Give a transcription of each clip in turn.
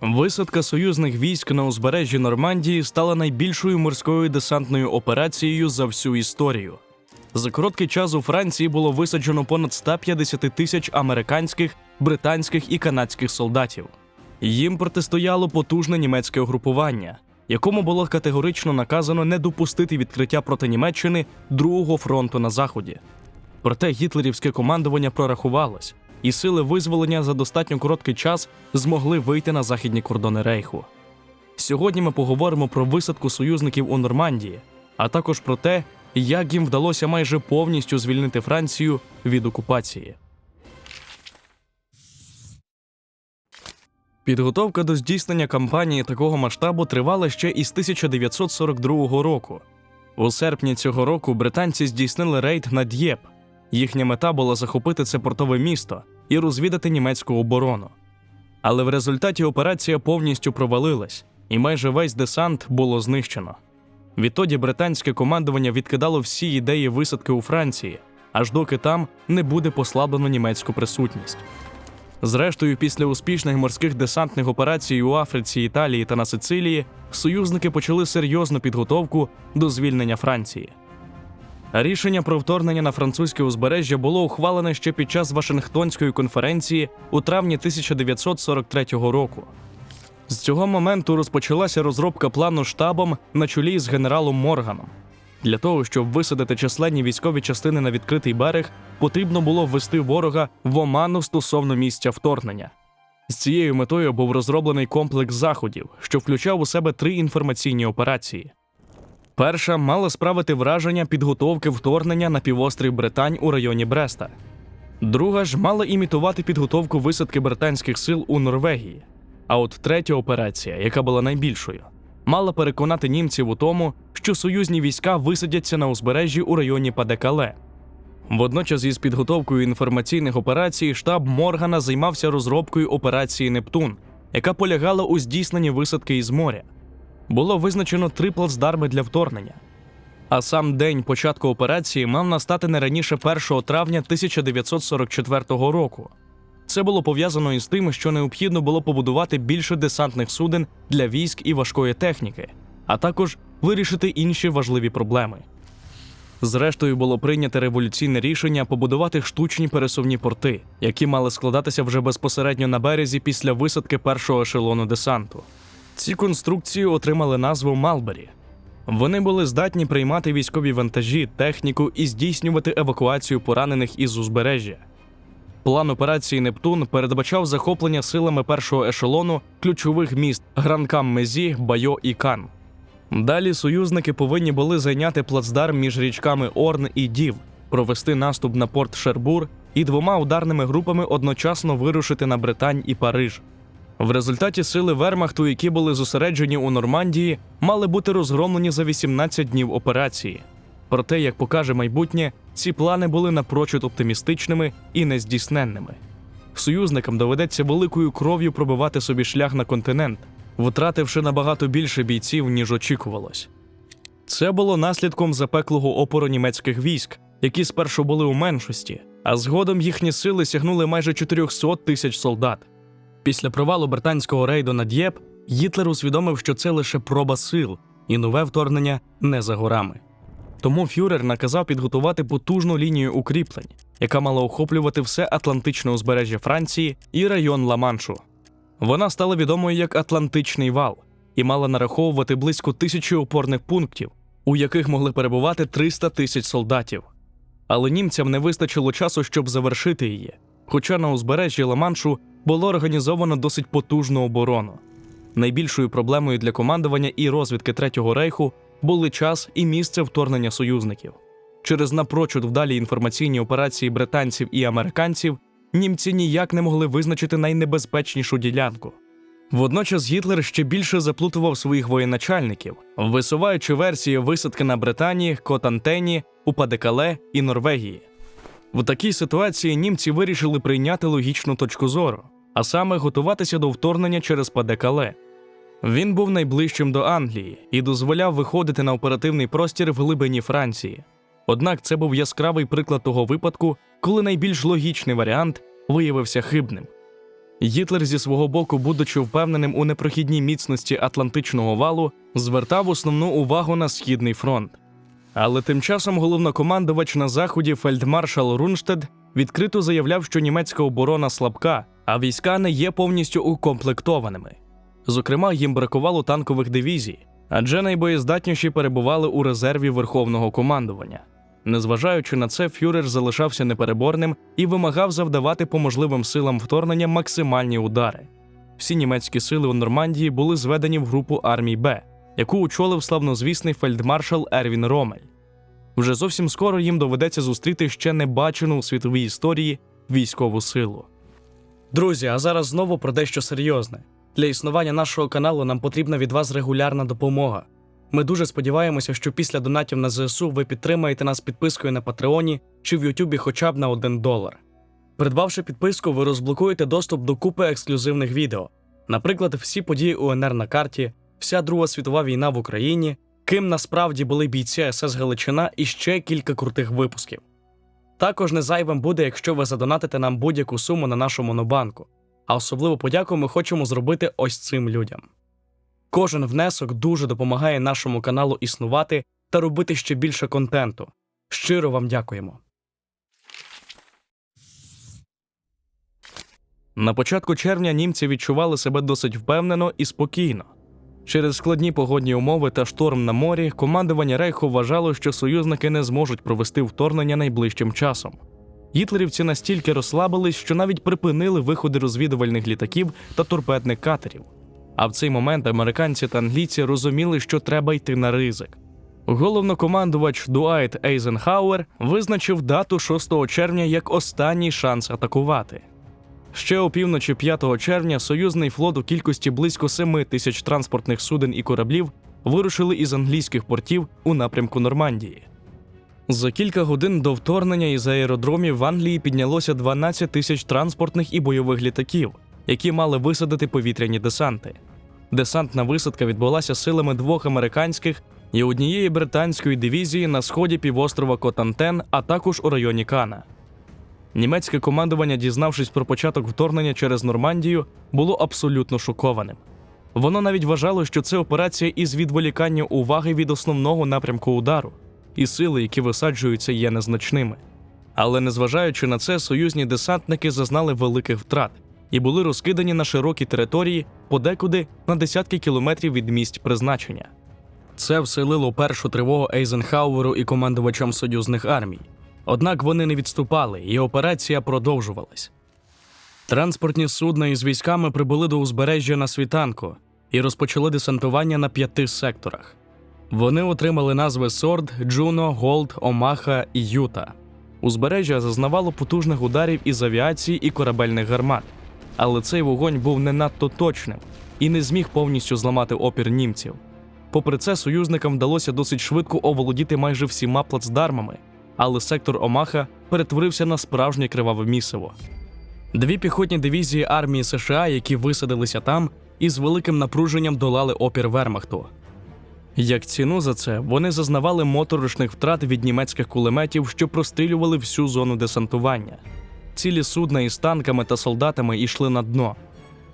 Висадка союзних військ на узбережжі Нормандії стала найбільшою морською десантною операцією за всю історію. За короткий час у Франції було висаджено понад 150 тисяч американських, британських і канадських солдатів. Їм протистояло потужне німецьке угрупування, якому було категорично наказано не допустити відкриття проти Німеччини другого фронту на заході. Проте гітлерівське командування прорахувалось, і сили визволення за достатньо короткий час змогли вийти на західні кордони Рейху. Сьогодні ми поговоримо про висадку союзників у Нормандії, а також про те, як їм вдалося майже повністю звільнити Францію від окупації. Підготовка до здійснення кампанії такого масштабу тривала ще із 1942 року. У серпні цього року британці здійснили рейд на Д'єп. Їхня мета була захопити це портове місто і розвідати німецьку оборону. Але в результаті операція повністю провалилась, і майже весь десант було знищено. Відтоді британське командування відкидало всі ідеї висадки у Франції, аж доки там не буде послаблено німецьку присутність. Зрештою, після успішних морських десантних операцій у Африці, Італії та на Сицилії, союзники почали серйозну підготовку до звільнення Франції. Рішення про вторгнення на французьке узбережжя було ухвалене ще під час Вашингтонської конференції у травні 1943 року. З цього моменту розпочалася розробка плану штабом на чолі з генералом Морганом. Для того, щоб висадити численні військові частини на відкритий берег, потрібно було ввести ворога в оману стосовно місця вторгнення. З цією метою був розроблений комплекс заходів, що включав у себе три інформаційні операції. Перша мала справити враження підготовки вторгнення на півострів Британь у районі Бреста. Друга ж мала імітувати підготовку висадки британських сил у Норвегії. А от третя операція, яка була найбільшою, мала переконати німців у тому, що союзні війська висадяться на узбережжі у районі Падекале. Водночас із підготовкою інформаційних операцій штаб Моргана займався розробкою операції Нептун, яка полягала у здійсненні висадки із моря. Було визначено три плацдарми для вторгнення. А сам день початку операції мав настати не раніше 1 травня 1944 року. Це було пов'язано із тим, що необхідно було побудувати більше десантних суден для військ і важкої техніки, а також вирішити інші важливі проблеми. Зрештою, було прийнято революційне рішення побудувати штучні пересувні порти, які мали складатися вже безпосередньо на березі після висадки першого ешелону десанту. Ці конструкції отримали назву Малбері. Вони були здатні приймати військові вантажі, техніку і здійснювати евакуацію поранених із узбережжя. План операції Нептун передбачав захоплення силами першого ешелону ключових міст Гранкам Мезі, Байо і Кан. Далі союзники повинні були зайняти плацдарм між річками Орн і Дів, провести наступ на порт Шербур і двома ударними групами одночасно вирушити на Британь і Париж. В результаті сили Вермахту, які були зосереджені у Нормандії, мали бути розгромлені за 18 днів операції. Проте, як покаже майбутнє, ці плани були напрочуд оптимістичними і нездійсненними. Союзникам доведеться великою кров'ю пробивати собі шлях на континент, втративши набагато більше бійців, ніж очікувалось. Це було наслідком запеклого опору німецьких військ, які спершу були у меншості, а згодом їхні сили сягнули майже 400 тисяч солдат. Після провалу британського рейду на Д'єп Гітлер усвідомив, що це лише проба сил, і нове вторгнення не за горами. Тому Фюрер наказав підготувати потужну лінію укріплень, яка мала охоплювати все Атлантичне узбережжя Франції і район Ла-Маншу. Вона стала відомою як Атлантичний вал і мала нараховувати близько тисячі опорних пунктів, у яких могли перебувати 300 тисяч солдатів. Але німцям не вистачило часу, щоб завершити її. Хоча на узбережжі Ла-Маншу було організовано досить потужну оборону. Найбільшою проблемою для командування і розвідки Третього рейху були час і місце вторгнення союзників. Через напрочуд вдалі інформаційні операції британців і американців німці ніяк не могли визначити найнебезпечнішу ділянку. Водночас Гітлер ще більше заплутував своїх воєначальників, висуваючи версії висадки на Британії, Котантені, Упадекале і Норвегії. В такій ситуації німці вирішили прийняти логічну точку зору, а саме готуватися до вторгнення через Падекале. Він був найближчим до Англії і дозволяв виходити на оперативний простір в глибині Франції. Однак це був яскравий приклад того випадку, коли найбільш логічний варіант виявився хибним. Гітлер зі свого боку, будучи впевненим у непрохідній міцності Атлантичного валу, звертав основну увагу на східний фронт. Але тим часом головнокомандувач на заході фельдмаршал Рунштед відкрито заявляв, що німецька оборона слабка, а війська не є повністю укомплектованими. Зокрема, їм бракувало танкових дивізій, адже найбоєздатніші перебували у резерві верховного командування. Незважаючи на це, фюрер залишався непереборним і вимагав завдавати по можливим силам вторгнення максимальні удари. Всі німецькі сили у Нормандії були зведені в групу армій Б, яку очолив славнозвісний фельдмаршал Ервін Ромель. Вже зовсім скоро їм доведеться зустріти ще небачену у світовій історії військову силу. Друзі, а зараз знову про дещо серйозне. Для існування нашого каналу нам потрібна від вас регулярна допомога. Ми дуже сподіваємося, що після донатів на ЗСУ ви підтримаєте нас підпискою на Патреоні чи в Ютубі хоча б на 1 долар. Придбавши підписку, ви розблокуєте доступ до купи ексклюзивних відео, наприклад, всі події УНР на карті, вся Друга світова війна в Україні, ким насправді були бійці СС Галичина і ще кілька крутих випусків. Також не зайвим буде, якщо ви задонатите нам будь-яку суму на нашому монобанку. А особливу подяку ми хочемо зробити ось цим людям. Кожен внесок дуже допомагає нашому каналу існувати та робити ще більше контенту. Щиро вам дякуємо. На початку червня німці відчували себе досить впевнено і спокійно. Через складні погодні умови та шторм на морі командування Рейху вважало, що союзники не зможуть провести вторгнення найближчим часом. Гітлерівці настільки розслабились, що навіть припинили виходи розвідувальних літаків та торпедних катерів. А в цей момент американці та англійці розуміли, що треба йти на ризик. Головнокомандувач Дуайт Ейзенхауер визначив дату 6 червня як останній шанс атакувати. Ще опівночі 5 червня союзний флот у кількості близько 7 тисяч транспортних суден і кораблів вирушили із англійських портів у напрямку Нормандії. За кілька годин до вторгнення із аеродромів в Англії піднялося 12 тисяч транспортних і бойових літаків, які мали висадити повітряні десанти. Десантна висадка відбулася силами двох американських і однієї британської дивізії на сході півострова Котантен, а також у районі Кана. Німецьке командування, дізнавшись про початок вторгнення через Нормандію, було абсолютно шокованим. Воно навіть вважало, що це операція із відволікання уваги від основного напрямку удару, і сили, які висаджуються, є незначними. Але незважаючи на це, союзні десантники зазнали великих втрат і були розкидані на широкі території, подекуди на десятки кілометрів від місць призначення. Це вселило першу тривогу Ейзенхауеру і командувачам союзних армій. Однак вони не відступали, і операція продовжувалась. Транспортні судна із військами прибули до узбережжя на світанку і розпочали десантування на п'яти секторах. Вони отримали назви Сорд, Джуно, Голд, Омаха і Юта. Узбережжя зазнавало потужних ударів із авіації і корабельних гармат, але цей вогонь був не надто точним і не зміг повністю зламати опір німців. Попри це, союзникам вдалося досить швидко оволодіти майже всіма плацдармами, але сектор Омаха перетворився на справжнє криваве місиво. Дві піхотні дивізії армії США, які висадилися там, із великим напруженням долали опір Вермахту. Як ціну за це, вони зазнавали моторошних втрат від німецьких кулеметів, що прострілювали всю зону десантування. Цілі судна із танками та солдатами йшли на дно.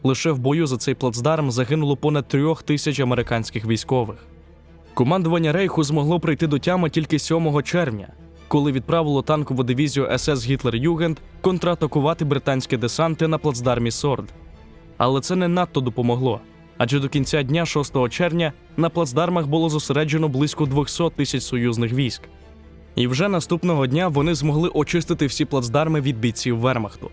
Лише в бою за цей плацдарм загинуло понад трьох тисяч американських військових. Командування Рейху змогло прийти до тями тільки 7 червня, коли відправило танкову дивізію СС Гітлер Югенд контратакувати британські десанти на плацдармі Сорд. Але це не надто допомогло, адже до кінця дня 6 червня на плацдармах було зосереджено близько 200 тисяч союзних військ. І вже наступного дня вони змогли очистити всі плацдарми від бійців Вермахту.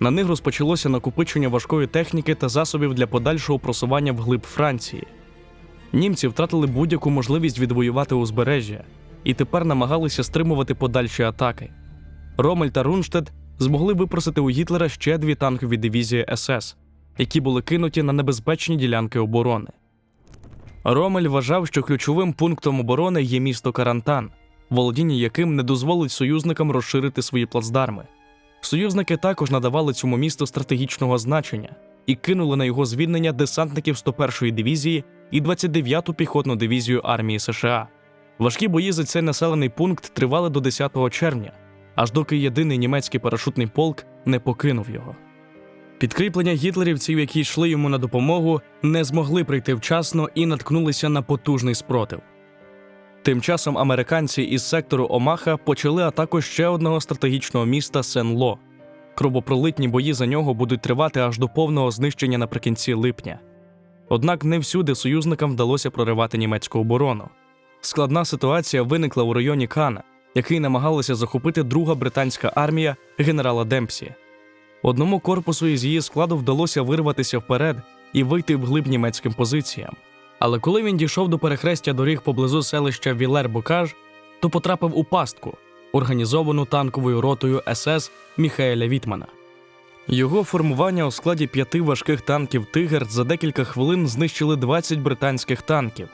На них розпочалося накопичення важкої техніки та засобів для подальшого просування вглиб Франції. Німці втратили будь-яку можливість відвоювати узбережжя і тепер намагалися стримувати подальші атаки. Ромель та Рунштед змогли випросити у Гітлера ще дві танкові дивізії СС, які були кинуті на небезпечні ділянки оборони. Ромель вважав, що ключовим пунктом оборони є місто Карантан, володіння яким не дозволить союзникам розширити свої плацдарми. Союзники також надавали цьому місту стратегічного значення і кинули на його звільнення десантників 101-ї дивізії і 29-ту піхотну дивізію армії США. Важкі бої за цей населений пункт тривали до 10 червня, аж доки єдиний німецький парашутний полк не покинув його. Підкріплення гітлерівців, які йшли йому на допомогу, не змогли прийти вчасно і наткнулися на потужний спротив. Тим часом американці із сектору Омаха почали атаку ще одного стратегічного міста Сен-Ло. Кровопролитні бої за нього будуть тривати аж до повного знищення наприкінці липня. Однак не всюди союзникам вдалося проривати німецьку оборону. Складна ситуація виникла у районі Кана, який намагалася захопити друга британська армія генерала Демпсі. Одному корпусу із її складу вдалося вирватися вперед і вийти вглиб німецьким позиціям. Але коли він дійшов до перехрестя доріг поблизу селища Вілер-Бокаж, то потрапив у пастку, організовану танковою ротою СС Міхаеля Вітмана. Його формування у складі п'яти важких танків Тигр за декілька хвилин знищили 20 британських танків.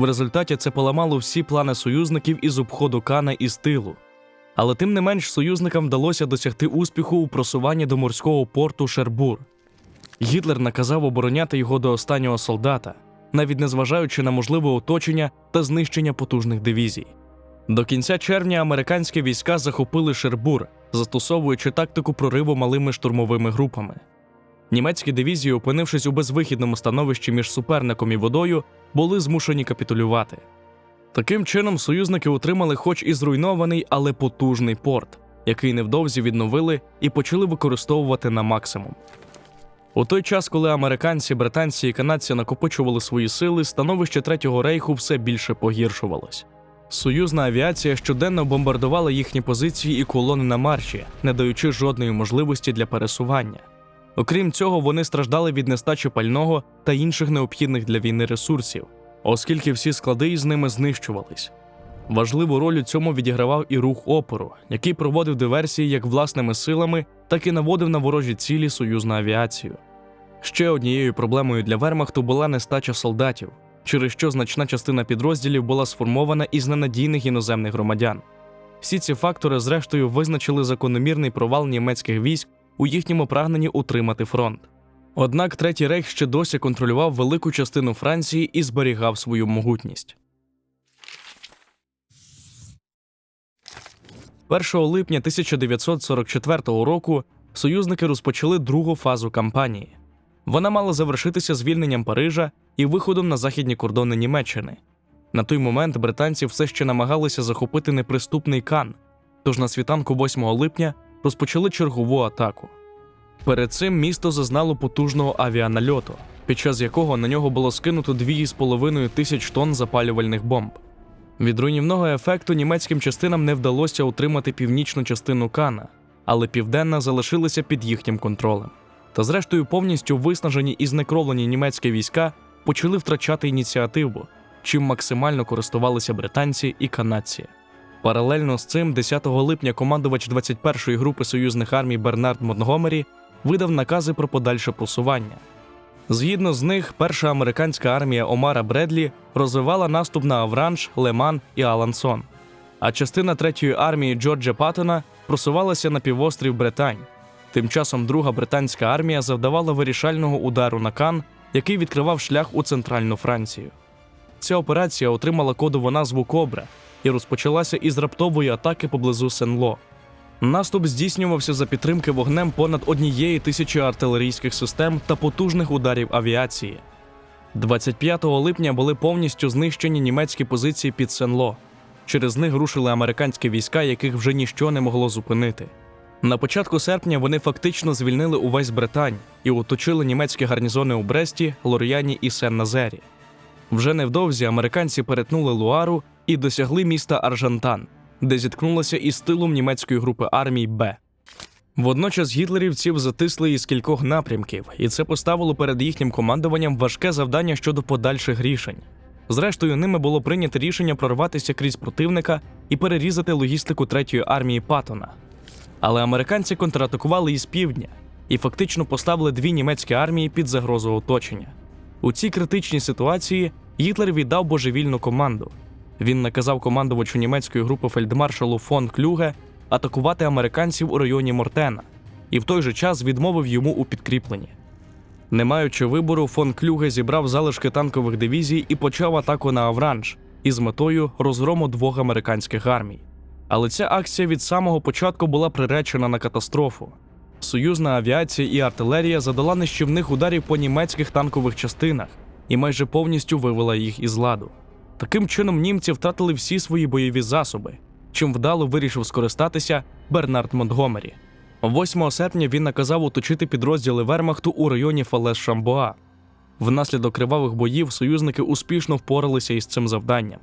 В результаті це поламало всі плани союзників із обходу Кана із тилу. Але тим не менш союзникам вдалося досягти успіху у просуванні до морського порту Шербур. Гітлер наказав обороняти його до останнього солдата, навіть незважаючи на можливе оточення та знищення потужних дивізій. До кінця червня американські війська захопили Шербур, застосовуючи тактику прориву малими штурмовими групами. Німецькі дивізії, опинившись у безвихідному становищі між суперником і водою, були змушені капітулювати. Таким чином, союзники отримали хоч і зруйнований, але потужний порт, який невдовзі відновили і почали використовувати на максимум. У той час, коли американці, британці і канадці накопичували свої сили, становище Третього рейху все більше погіршувалось. Союзна авіація щоденно бомбардувала їхні позиції і колони на марші, не даючи жодної можливості для пересування. Окрім цього, вони страждали від нестачі пального та інших необхідних для війни ресурсів, оскільки всі склади із ними знищувались. Важливу роль у цьому відігравав і рух опору, який проводив диверсії як власними силами, так і наводив на ворожі цілі союзну авіацію. Ще однією проблемою для Вермахту була нестача солдатів, через що значна частина підрозділів була сформована із ненадійних іноземних громадян. Всі ці фактори, зрештою, визначили закономірний провал німецьких військ у їхньому прагненні утримати фронт. Однак Третій рейх ще досі контролював велику частину Франції і зберігав свою могутність. 1 липня 1944 року союзники розпочали другу фазу кампанії. Вона мала завершитися звільненням Парижа і виходом на західні кордони Німеччини. На той момент британці все ще намагалися захопити неприступний Кан, тож на світанку 8 липня розпочали чергову атаку. Перед цим місто зазнало потужного авіанальоту, під час якого на нього було скинуто 2,5 тисяч тонн запалювальних бомб. Від руйнівного ефекту німецьким частинам не вдалося утримати північну частину Кана, але південна залишилася під їхнім контролем. Та зрештою повністю виснажені і знекровлені німецькі війська почали втрачати ініціативу, чим максимально користувалися британці і канадці. Паралельно з цим, 10 липня командувач 21-ї групи союзних армій Бернард Монтгомері видав накази про подальше просування. Згідно з них, перша американська армія Омара Бредлі розвивала наступ на Авранж, Леман і Алансон, а частина третьої армії Джорджа Паттона просувалася на півострів Бретань. Тим часом друга британська армія завдавала вирішального удару на Кан, який відкривав шлях у центральну Францію. Ця операція отримала кодову назву Кобра і розпочалася із раптової атаки поблизу Сен-Ло. Наступ здійснювався за підтримки вогнем понад однієї тисячі артилерійських систем та потужних ударів авіації. 25 липня були повністю знищені німецькі позиції під Сен-Ло. Через них рушили американські війська, яких вже ніщо не могло зупинити. На початку серпня вони фактично звільнили увесь Британь і оточили німецькі гарнізони у Бресті, Лор'яні і Сен-Назері. Вже невдовзі американці перетнули Луару і досягли міста Аржантан, де зіткнулися із тилом німецької групи армій Б. Водночас гітлерівців затисли із кількох напрямків, і це поставило перед їхнім командуванням важке завдання щодо подальших рішень. Зрештою, ними було прийнято рішення прорватися крізь противника і перерізати логістику третьої армії Паттона. Але американці контратакували із півдня і фактично поставили дві німецькі армії під загрозу оточення. У цій критичній ситуації Гітлер віддав божевільну команду. Він наказав командувачу німецької групи фельдмаршалу фон Клюге атакувати американців у районі Мортена і в той же час відмовив йому у підкріпленні. Не маючи вибору, фон Клюге зібрав залишки танкових дивізій і почав атаку на Авранж із метою розгрому двох американських армій. Але ця акція від самого початку була приречена на катастрофу. Союзна авіація і артилерія задала нищівних ударів по німецьких танкових частинах і майже повністю вивела їх із ладу. Таким чином, німці втратили всі свої бойові засоби, чим вдало вирішив скористатися Бернард Монтгомері. 8 серпня він наказав оточити підрозділи Вермахту у районі Фалес Шамбоа. Внаслідок кривавих боїв союзники успішно впоралися із цим завданням.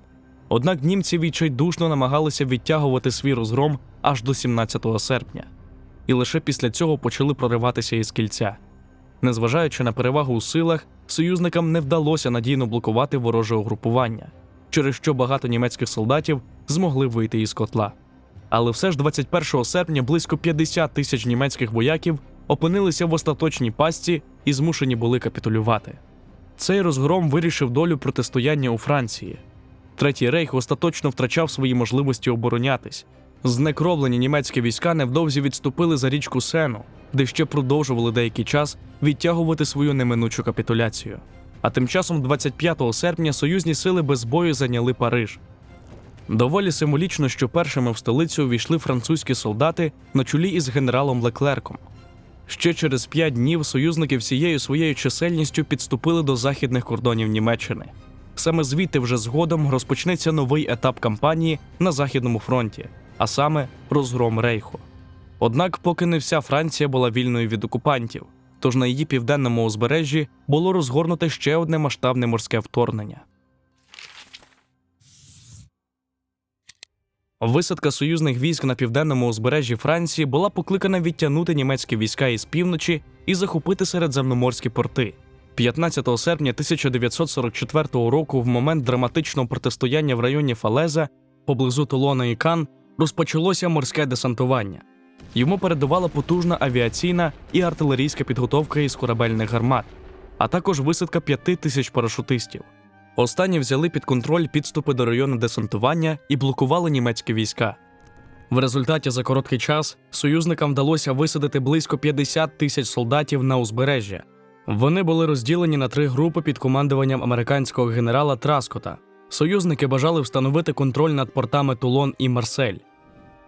Однак німці відчайдушно намагалися відтягувати свій розгром аж до 17 серпня, і лише після цього почали прориватися із кільця. Незважаючи на перевагу у силах, союзникам не вдалося надійно блокувати вороже угрупування, через що багато німецьких солдатів змогли вийти із котла. Але все ж 21 серпня близько 50 тисяч німецьких вояків опинилися в остаточній пастці і змушені були капітулювати. Цей розгром вирішив долю протистояння у Франції. Третій рейх остаточно втрачав свої можливості оборонятись. Знекровлені німецькі війська невдовзі відступили за річку Сену, де ще продовжували деякий час відтягувати свою неминучу капітуляцію. А тим часом, 25 серпня, союзні сили без бою зайняли Париж. Доволі символічно, що першими в столицю увійшли французькі солдати на чолі із генералом Леклерком. Ще через п'ять днів союзники всією своєю чисельністю підступили до західних кордонів Німеччини. Саме звідти вже згодом розпочнеться новий етап кампанії на Західному фронті, а саме розгром Рейху. Однак, поки не вся Франція була вільною від окупантів, тож на її південному узбережжі було розгорнуте ще одне масштабне морське вторгнення. Висадка союзних військ на південному узбережжі Франції була покликана відтягнути німецькі війська із півночі і захопити середземноморські порти. 15 серпня 1944 року, в момент драматичного протистояння в районі Фалеза, поблизу Толона і Кан, розпочалося морське десантування. Йому передувала потужна авіаційна і артилерійська підготовка із корабельних гармат, а також висадка п'яти тисяч парашутистів. Останні взяли під контроль підступи до району десантування і блокували німецькі війська. В результаті за короткий час союзникам вдалося висадити близько 50 тисяч солдатів на узбережжя. Вони були розділені на три групи під командуванням американського генерала Траскота. Союзники бажали встановити контроль над портами Тулон і Марсель.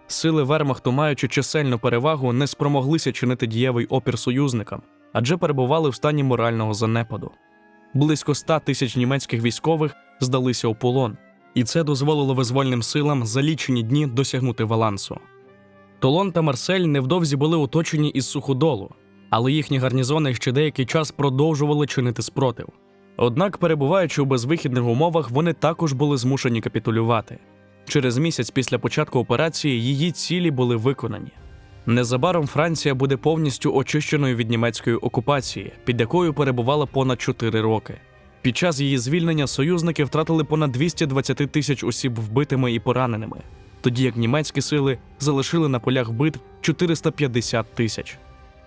Сили Вермахту, маючи чисельну перевагу, не спромоглися чинити дієвий опір союзникам, адже перебували в стані морального занепаду. Близько 100 тисяч німецьких військових здалися у полон, і це дозволило визвольним силам за лічені дні досягнути Валансу. Толон та Марсель невдовзі були оточені із суходолу, але їхні гарнізони ще деякий час продовжували чинити спротив. Однак, перебуваючи у безвихідних умовах, вони також були змушені капітулювати. Через місяць після початку операції її цілі були виконані. Незабаром Франція буде повністю очищеною від німецької окупації, під якою перебувала понад 4 роки. Під час її звільнення союзники втратили понад 220 тисяч осіб вбитими і пораненими, тоді як німецькі сили залишили на полях битв 450 тисяч.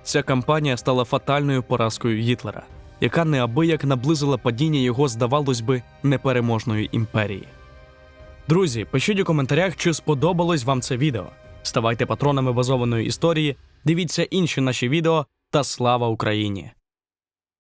Ця кампанія стала фатальною поразкою Гітлера, яка неабияк наблизила падіння його, здавалось би, непереможної імперії. Друзі, пишіть у коментарях, чи сподобалось вам це відео. Ставайте патронами базованої історії, дивіться інші наші відео та слава Україні!